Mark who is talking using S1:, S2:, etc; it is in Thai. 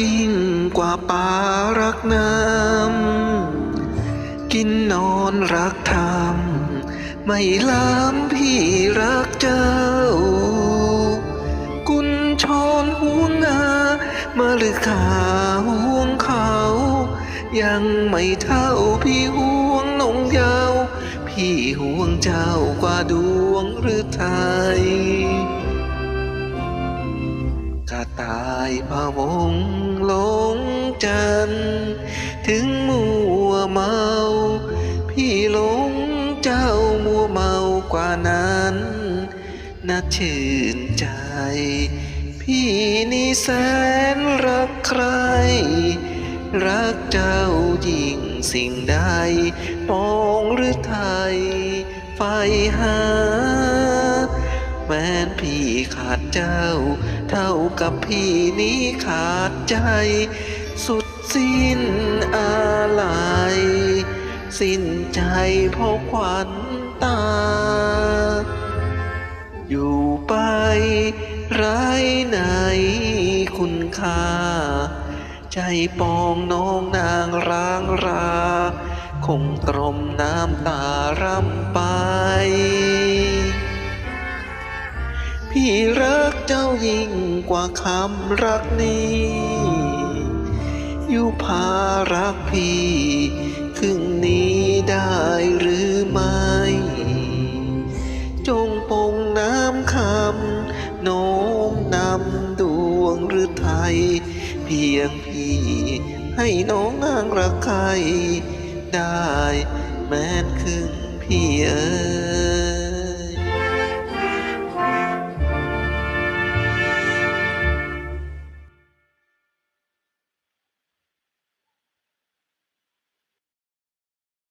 S1: ยิ่งกว่าป่ารักน้ำ กินนอนรักธรรม ไม่ล้ำพี่รักเจ้า กุญชรห่วงนามาหรือขาห่วงเขา ยังไม่เท่าพี่ห่วงนงยาว พี่ห่วงเจ้ากว่าดวงหรือไทย กระตายพะวงลงจันทร์ถึงมัวเมา พี่หลงเจ้ามัวเมากว่านั้นน่าชื่นใจ พี่นี่แสนรักใคร รักเจ้ายิ่งสิ่งใดปองหรือไทยไฟหา แม้นพี่ขาดเจ้า เท่ากับพี่นี้ขาดใจ สุดสิ้นอะไรสิ้นใจเพราะขวัญตา อยู่ไปไร้ไหนคุณค่า ใจปองน้องนางร้างรา คงตรมน้ำตารำไป พี่รักเจ้ายิ่งกว่าคำรักนี้ อยู่พารักพี่ครึ่งนี้ได้หรือไม่ จงปงน้ำคำโน้มนำดวงหรือไทย เพียงพี่ให้น้องนางรักใครได้แม้นครึ่งพี่เอ๋ย